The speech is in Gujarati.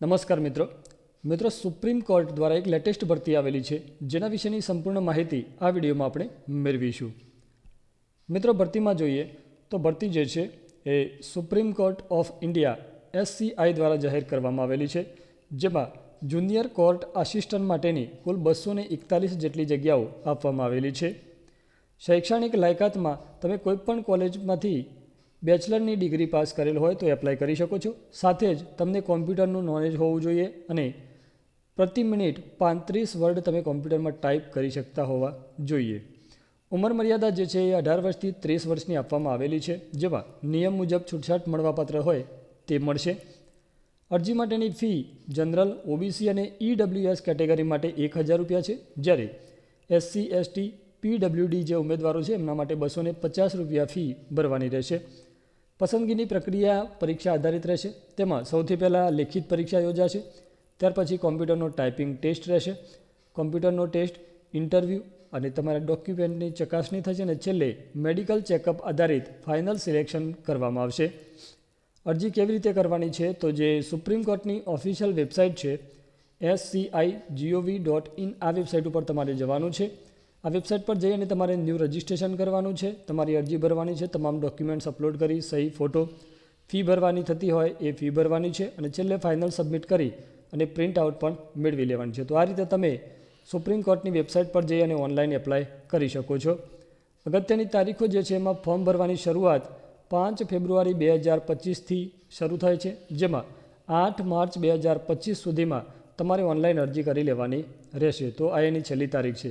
નમસ્કાર મિત્રો. મિત્રો સુપ્રીમ કોર્ટ દ્વારા એક લેટેસ્ટ ભરતી આવેલી છે, જેના વિશેની સંપૂર્ણ માહિતી આ વિડીયોમાં આપણે મેળવીશું. મિત્રો, ભરતીમાં જોઈએ તો ભરતી જે છે એ supreme court of India SCI દ્વારા જાહેર કરવામાં આવેલી છે, જેમાં જુનિયર કોર્ટ આસિસ્ટન્ટ માટેની કુલ બસો એકતાલીસ જેટલી જગ્યાઓ આપવામાં આવેલી છે. શૈક્ષણિક લાયકાતમાં તમે કોઈપણ કોલેજમાંથી બેચલરની ડિગ્રી પાસ કરેલ હોય તો એપ્લાય કરી શકો છો. સાથે જ તમને કોમ્પ્યુટરનું નોલેજ હોવું જોઈએ અને પ્રતિ મિનિટ પાંત્રીસ વર્ડ તમે કોમ્પ્યુટરમાં ટાઈપ કરી શકતા હોવા જોઈએ. ઉંમર મર્યાદા જે છે એ અઢાર વર્ષથી ત્રીસ વર્ષની આપવામાં આવેલી છે. જેમાં નિયમ મુજબ છૂટછાટ મળવાપાત્ર હોય તે મળશે. અરજી માટેની ફી જનરલ ઓબીસી અને ઈડબ્લ્યુએસ કેટેગરી માટે એક હજાર રૂપિયા છે. જ્યારે એસસી એસટી પીડબ્લ્યુડી જે ઉમેદવારો છે એમના માટે બસો પચાસ રૂપિયા ફી ભરવાની રહેશે. પસંદગીની પ્રક્રિયા પરીક્ષા આધારિત રહેશે. તેમાં સૌથી પહેલાં લેખિત પરીક્ષા યોજાશે. ત્યાર પછી કોમ્પ્યુટરનો ટાઈપિંગ ટેસ્ટ રહેશે. કોમ્પ્યુટરનો ટેસ્ટ, ઇન્ટરવ્યૂ અને તમારા ડોક્યુમેન્ટની ચકાસણી થશે અને છેલ્લે મેડિકલ ચેકઅપ આધારિત ફાઇનલ સિલેક્શન કરવામાં આવશે. અરજી કેવી રીતે કરવાની છે? તો જે સુપ્રીમ કોર્ટની ઓફિશિયલ વેબસાઇટ છે S C I GOV dot in આ વેબસાઇટ ઉપર તમારે જવાનું છે. આ વેબસાઇટ પર જઈ અને તમારે ન્યૂ રજિસ્ટ્રેશન કરવાનું છે, તમારી અરજી ભરવાની છે, તમામ ડોક્યુમેન્ટ્સ અપલોડ કરી, સહી ફોટો, ફી ભરવાની થતી હોય એ ફી ભરવાની છે અને છેલ્લે ફાઇનલ સબમિટ કરી અને પ્રિન્ટ આઉટ પણ મેળવી લેવાની છે. તો આ રીતે તમે સુપ્રીમ કોર્ટની વેબસાઇટ પર જઈ અને ઓનલાઈન એપ્લાય કરી શકો છો. અગત્યની તારીખો જે છે એમાં ફોર્મ ભરવાની શરૂઆત પાંચ ફેબ્રુઆરી બે હજાર પચીસથી શરૂ થાય છે, જેમાં આઠ માર્ચ બે હજાર પચીસ સુધીમાં તમારે ઓનલાઈન અરજી કરી લેવાની રહેશે. તો આ એની છેલ્લી તારીખ છે.